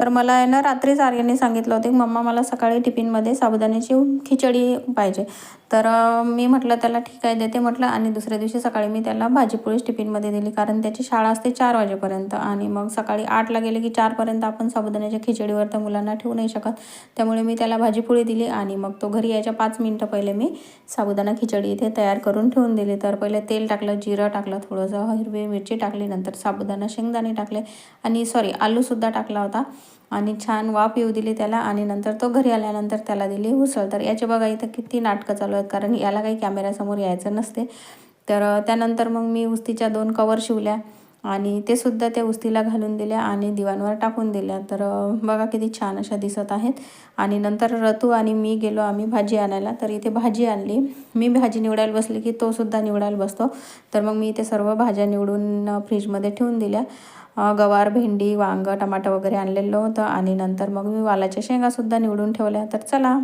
तर मला आहे ना रात्रीच आर्याने सांगितलं होतं की मम्मा मला सकाळी टिफिनमध्ये साबुदाण्याची खिचडी पाहिजे. तर मी म्हटलं त्याला ठीक आहे देते म्हटलं आणि दुसऱ्या दिवशी सकाळी मी त्याला भाजीपोळीच टिफिनमध्ये दिली. कारण त्याची शाळा असते चार वाजेपर्यंत आणि मग सकाळी आठला गेले की चारपर्यंत आपण साबुदाण्याच्या खिचडीवर तर मुलांना ठेवू नाही शकत. त्यामुळे मी त्याला भाजीपोळी दिली आणि मग तो घरी यायच्या पाच मिनटं पहिले मी साबुदाणा खिचडी इथे तयार करून ठेवून दिली. तर पहिले तेल टाकलं जिरं टाकलं थोडंसं हिरवी मिरची टाकली नंतर साबुदाणा शेंगदाणे टाकले आणि सॉरी आलूसुद्धा टाकला होता आणि छान वाफ येऊ दिली त्याला आणि नंतर तो घरी आल्यानंतर त्याला दिली उसळ. तर याचे बघा इथं किती नाटकं चालू करत कारण याला काही कॅमेऱ्यासमोर यायचं नसते. तर त्यानंतर मग मी उस्तीच्या दोन कवर शिवल्या आणि ते सुद्धा त्या उस्तीला घालून दिल्या आणि दिवाणवर टाकून दिल्या. तर बघा किती छान अशा दिसत आहेत. आणि नंतर रतू आणि मी गेलो आम्ही भाजी आणायला. तर इथे भाजी आणली. मी भाजी निवडायला बसली की तो सुद्धा निवडायला बसतो. तर मग मी इथे सर्व भाज्या निवडून फ्रीजमध्ये ठेवून दिल्या. गवार भेंडी वांग टमाटर वगैरे आणलेलं होतं आणि नंतर मग मी वालाच्या शेंगासुद्धा निवडून ठेवल्या. तर चला.